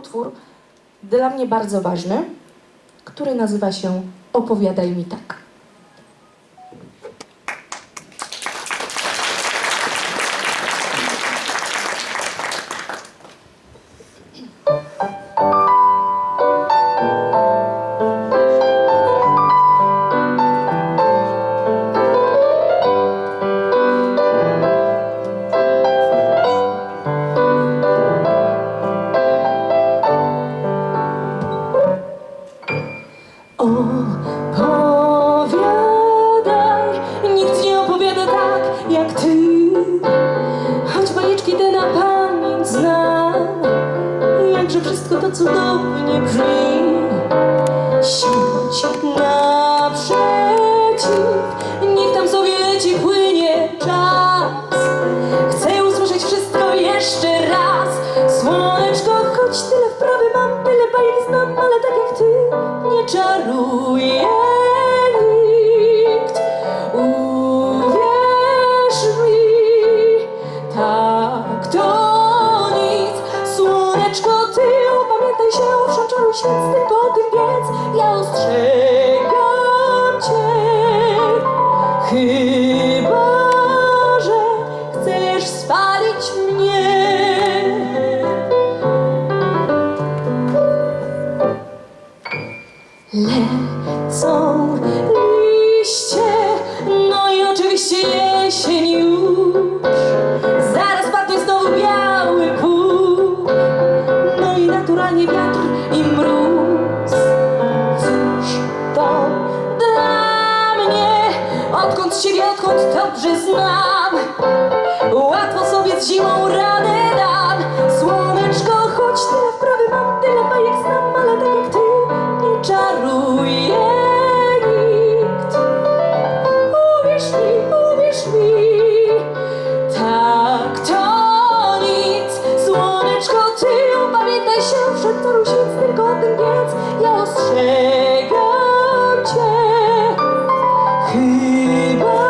utwór dla mnie bardzo ważny, który nazywa się Opowiadaj mi tak. Jakże wszystko to cudownie brzmi. Siądź naprzeciw, niech tam sobie leci, płynie czas. Chcę usłyszeć wszystko jeszcze raz. Słoneczko, choć tyle wprawy mam, tyle bajek znam, ale tak jak ty nie czaruje tym wiedz. Ja ostrzegam cię. Chyba, że chcesz spalić mnie. Lecą odkąd siebie, odkąd dobrze znam. Łatwo sobie z zimą radę dam. Słoneczko, choć tyle wprawy mam, tyle bajek znam, ale tak jak ty nie czaruje nikt. Mi, uwierz mi, tak to nic. Słoneczko, ty upamiętaj się, świec, tylko tym wiedz. Ja ostrzegam 我